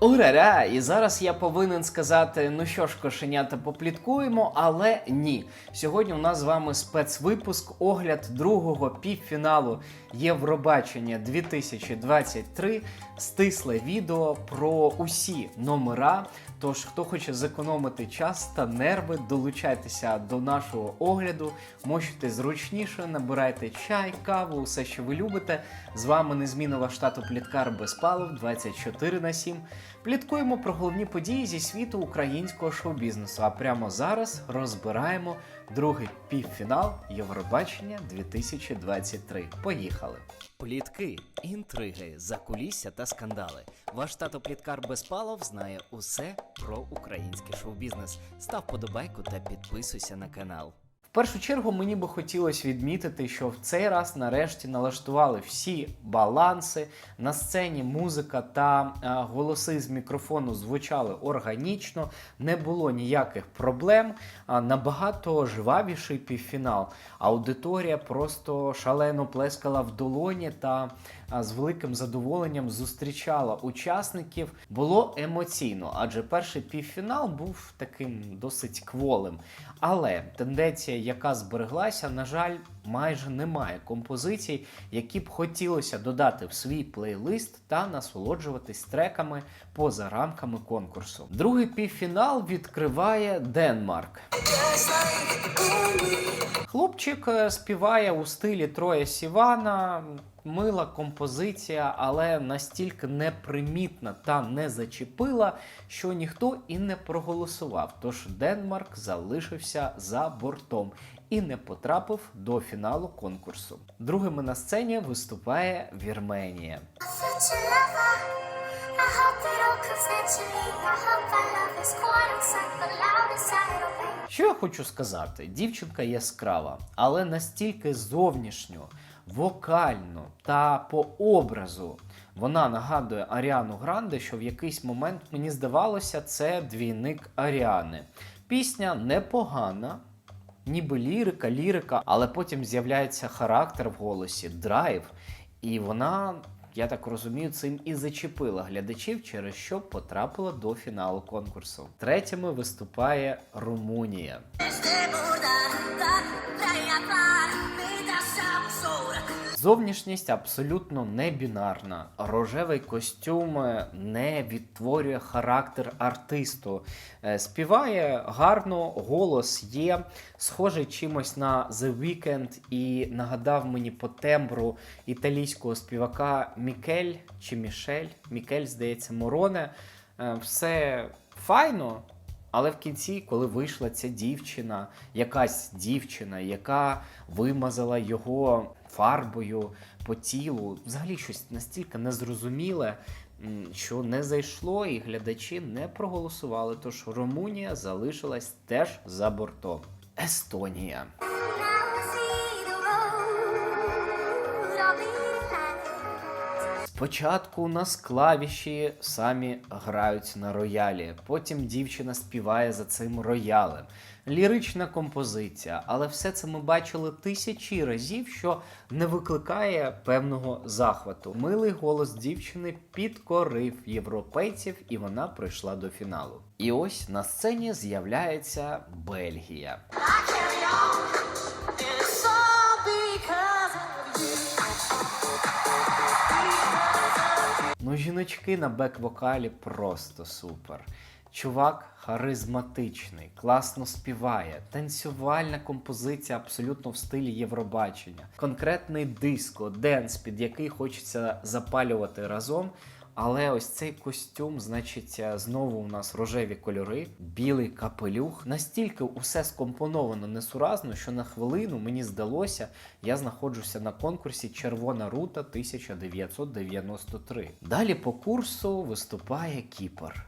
Ураря! І зараз я повинен сказати: ну що ж, кошенята, попліткуємо, але ні. Сьогодні у нас з вами спецвипуск, огляд другого півфіналу Євробачення 2023. Стисле відео про усі номера. Тож, хто хоче зекономити час та нерви, долучайтеся до нашого огляду. Мочите зручніше, набирайте чай, каву, все, що ви любите. З вами незмінного штату Пліткар Безпалов 24 на 7. Пліткуємо про головні події зі світу українського шоу-бізнесу. А прямо зараз розбираємо другий півфінал Євробачення 2023. Поїхали! Плітки, інтриги, закулісся та скандали. Ваш тато Пліткар Безпалов знає усе про український шоу-бізнес. Став подобайку та підписуйся на канал. В першу чергу мені би хотілося відмітити, що в цей раз нарешті налаштували всі баланси. На сцені музика та е, голоси з мікрофону звучали органічно, не було ніяких проблем. Набагато жвавіший півфінал. Аудиторія просто шалено плескала в долоні та а, з великим задоволенням зустрічала учасників. Було емоційно, адже перший півфінал був таким досить кволим. Але тенденція, яка збереглася, на жаль, майже немає композицій, які б хотілося додати в свій плейлист та насолоджуватись треками поза рамками конкурсу. Другий півфінал відкриває Денмарк. Хлопчик е, співає у стилі Троя Сівана. Мила композиція, але настільки непримітна та не зачепила, що ніхто і не проголосував. Тож Денмарк залишився за бортом і не потрапив до фіналу конкурсу. Другими на сцені виступає Вірменія. Що я хочу сказати? Дівчинка яскрава, але настільки зовнішньо, вокально та по образу вона нагадує Аріану Гранде, що в якийсь момент мені здавалося, це двійник Аріани. Пісня непогана, ніби лірика, лірика, але потім з'являється характер в голосі, драйв, і вона. Я так розумію, цим і зачепила глядачів, через що потрапила до фіналу конкурсу. Третіми виступає Румунія. Зовнішність абсолютно не бінарна. Рожевий костюм е, не відтворює характер артисту. Е, Співає гарно, голос є, схожий чимось на The Weeknd і нагадав мені по тембру італійського співака Мікель чи Мішель. Мікель, здається, Мороне. Е, Все файно. Але в кінці, коли вийшла ця дівчина, якась дівчина, яка вимазала його фарбою по тілу, взагалі щось настільки незрозуміле, що не зайшло, і глядачі не проголосували. Тож Румунія залишилась теж за бортом. Естонія. Спочатку у нас клавіші самі грають на роялі, потім дівчина співає за цим роялем. Лірична композиція, але все це ми бачили тисячі разів, що не викликає певного захвату. Милий голос дівчини підкорив європейців, і вона прийшла до фіналу. І ось на сцені з'являється Бельгія. Жіночки на бек-вокалі просто супер. Чувак харизматичний, класно співає, танцювальна композиція абсолютно в стилі Євробачення, конкретний диско, денс, під який хочеться запалювати разом. Але ось цей костюм, значить, е, знову у нас рожеві кольори, білий капелюх. Настільки усе скомпоновано несуразно, що на хвилину мені здалося, я знаходжуся на конкурсі Червона рута 1993. Далі по курсу виступає Кіпр.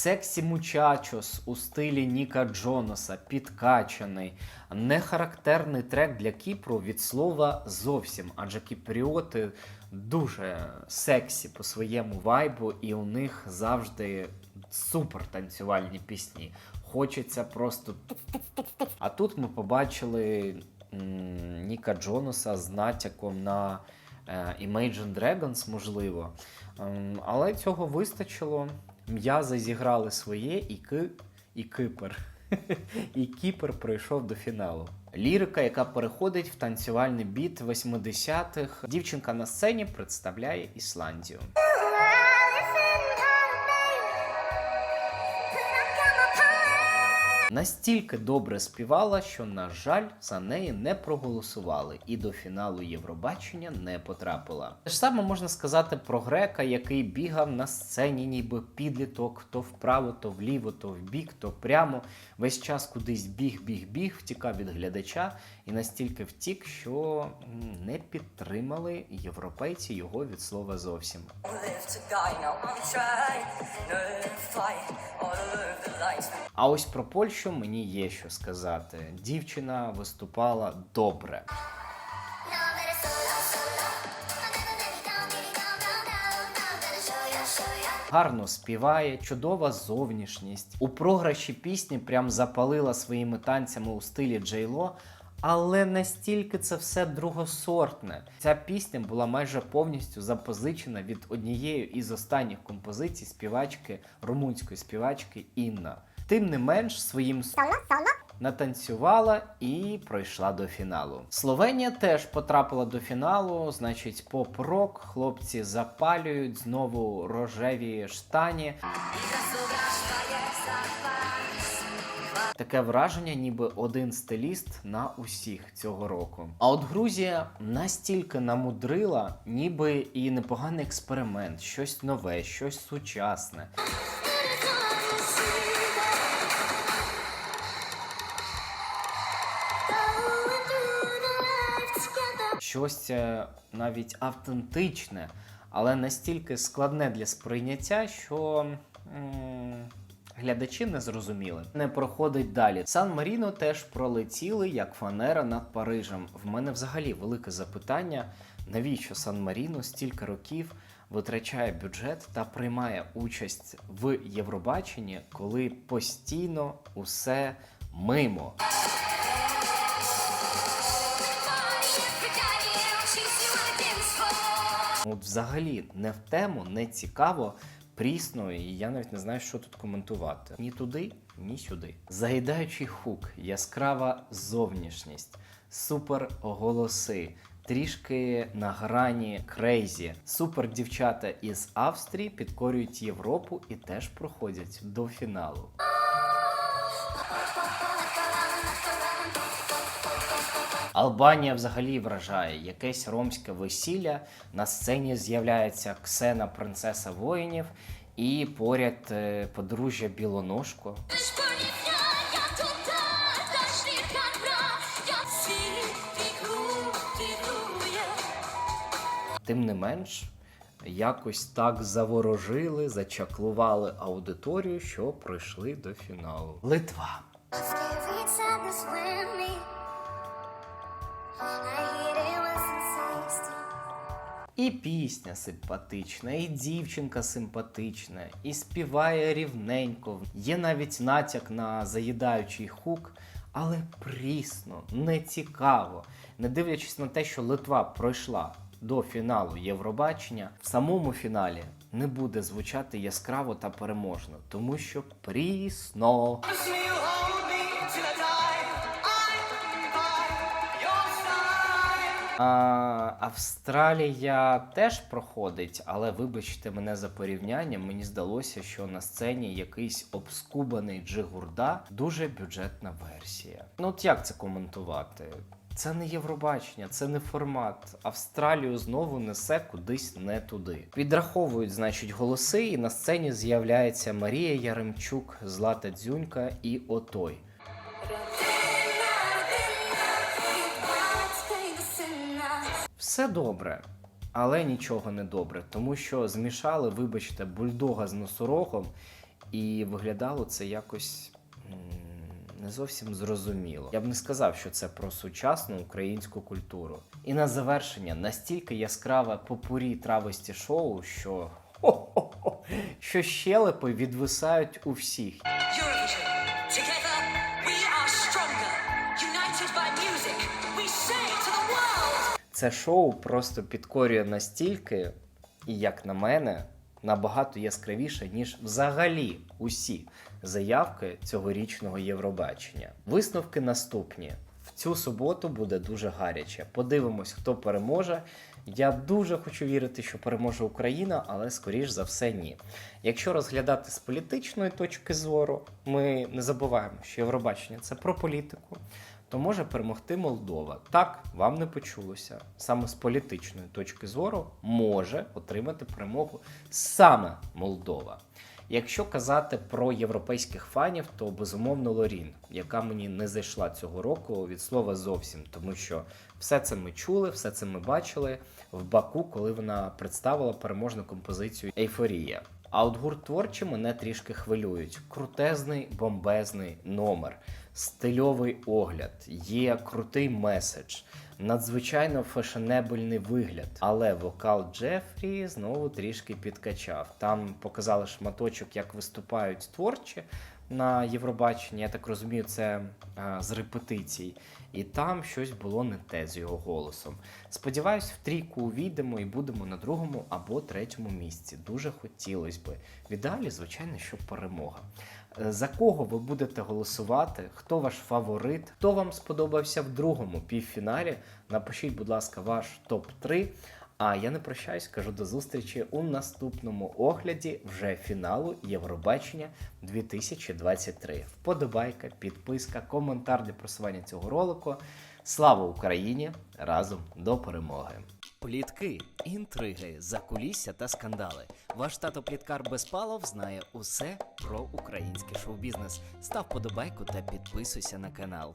Сексі Мучачос у стилі Ніка Джонаса, підкачаний, нехарактерний трек для Кіпру від слова зовсім, адже кіпріоти дуже сексі по своєму вайбу, і у них завжди супер танцювальні пісні. Хочеться просто. А тут ми побачили Ніка Джонуса з натяком на е, Imagine Dragons, можливо. Ем, але цього вистачило. М'язи зіграли своє, і, ки, і Кипер. І Кіпер пройшов до фіналу. Лірика, яка переходить в танцювальний біт 80-х. Дівчинка на сцені представляє Ісландію. Настільки добре співала, що, на жаль, за неї не проголосували і до фіналу Євробачення не потрапила. Те ж саме можна сказати про грека, який бігав на сцені, ніби підліток, то вправо, то вліво, то вбік, то прямо. Весь час кудись біг, біг, біг, втікав від глядача і настільки втік, що не підтримали європейці його від слова зовсім. А ось про Польщу мені є що сказати. Дівчина виступала добре. Гарно співає, чудова зовнішність. У програші пісні прям запалила своїми танцями у стилі Джейло. Але настільки це все другосортне. Ця пісня була майже повністю запозичена від однієї із останніх композицій співачки румунської співачки Інна. Тим не менш, своїм натанцювала і пройшла до фіналу. Словенія теж потрапила до фіналу, значить, поп-рок, хлопці запалюють знову рожеві штані. Таке враження, ніби один стиліст на усіх цього року. А от Грузія настільки намудрила, ніби і непоганий експеримент, щось нове, щось сучасне. Щось е, навіть автентичне, але настільки складне для сприйняття, що глядачі не зрозуміли. Не проходить далі. Сан Маріно теж пролетіли як фанера над Парижем. В мене взагалі велике запитання, навіщо Сан Маріно стільки років. Витрачає бюджет та приймає участь в Євробаченні, коли постійно усе мимо. От взагалі не в тему, не цікаво, прісно, і я навіть не знаю, що тут коментувати. Ні туди, ні сюди. Заїдаючий хук, яскрава зовнішність, супер голоси. Трішки на грані крейзі. Супер дівчата із Австрії підкорюють Європу і теж проходять до фіналу. Албанія взагалі вражає якесь ромське весілля. На сцені з'являється Ксена, принцеса воїнів, і поряд е, подружжя Білоножко. Тим не менш, якось так заворожили, зачаклували аудиторію, що пройшли до фіналу. Литва. І пісня симпатична, і дівчинка симпатична, і співає рівненько. Є навіть натяк на заїдаючий хук, але прісно, нецікаво. Не дивлячись на те, що Литва пройшла до фіналу Євробачення, в самому фіналі не буде звучати яскраво та переможно, тому що прісно. А, Австралія теж проходить, але вибачте мене за порівняння. Мені здалося, що на сцені якийсь обскубаний Джигурда дуже бюджетна версія. Ну от як це коментувати? Це не Євробачення, це не формат. Австралію знову несе кудись не туди. Підраховують, значить, голоси, і на сцені з'являється Марія Яремчук, Злата Дзюнька і Отой. Все добре, але нічого не добре, тому що змішали, вибачте, бульдога з носорогом, і виглядало це якось не зовсім зрозуміло. Я б не сказав, що це про сучасну українську культуру. І на завершення настільки яскраве попурі травості шоу, що. Хо-хо-хо, що щелепи відвисають у всіх. Це шоу просто підкорює настільки, і як на мене, набагато яскравіше, ніж взагалі усі заявки цьогорічного Євробачення. Висновки наступні. В цю суботу буде дуже гаряче. Подивимось, хто переможе. Я дуже хочу вірити, що переможе Україна, але скоріш за все ні. Якщо розглядати з політичної точки зору, ми не забуваємо, що Євробачення це про політику, то може перемогти Молдова. Так, вам не почулося. Саме з політичної точки зору може отримати перемогу саме Молдова. Якщо казати про європейських фанів, то безумовно Лорін, яка мені не зайшла цього року від слова зовсім, тому що все це ми чули, все це ми бачили в Баку, коли вона представила переможну композицію Ейфорія. А от гурт творчі мене трішки хвилюють. Крутезний бомбезний номер, стильовий огляд, є крутий меседж, надзвичайно фешенебельний вигляд. Але вокал Джефрі знову трішки підкачав. Там показали шматочок, як виступають творчі на Євробаченні. Я так розумію, це а, з репетицій. І там щось було не те з його голосом. Сподіваюсь, в трійку увійдемо і будемо на другому або третьому місці. Дуже хотілося би. В ідеалі, звичайно, що перемога. Е, За кого ви будете голосувати? Хто ваш фаворит? Хто вам сподобався в другому півфіналі? Напишіть, будь ласка, ваш топ-3. А я не прощаюсь, кажу до зустрічі у наступному огляді вже фіналу Євробачення 2023. Вподобайка, підписка, коментар для просування цього ролику. Слава Україні! Разом до перемоги! Плітки, інтриги, закулісся та скандали. Ваш тато Пліткар Безпалов знає усе про український шоу-бізнес. Став подобайку та підписуйся на канал.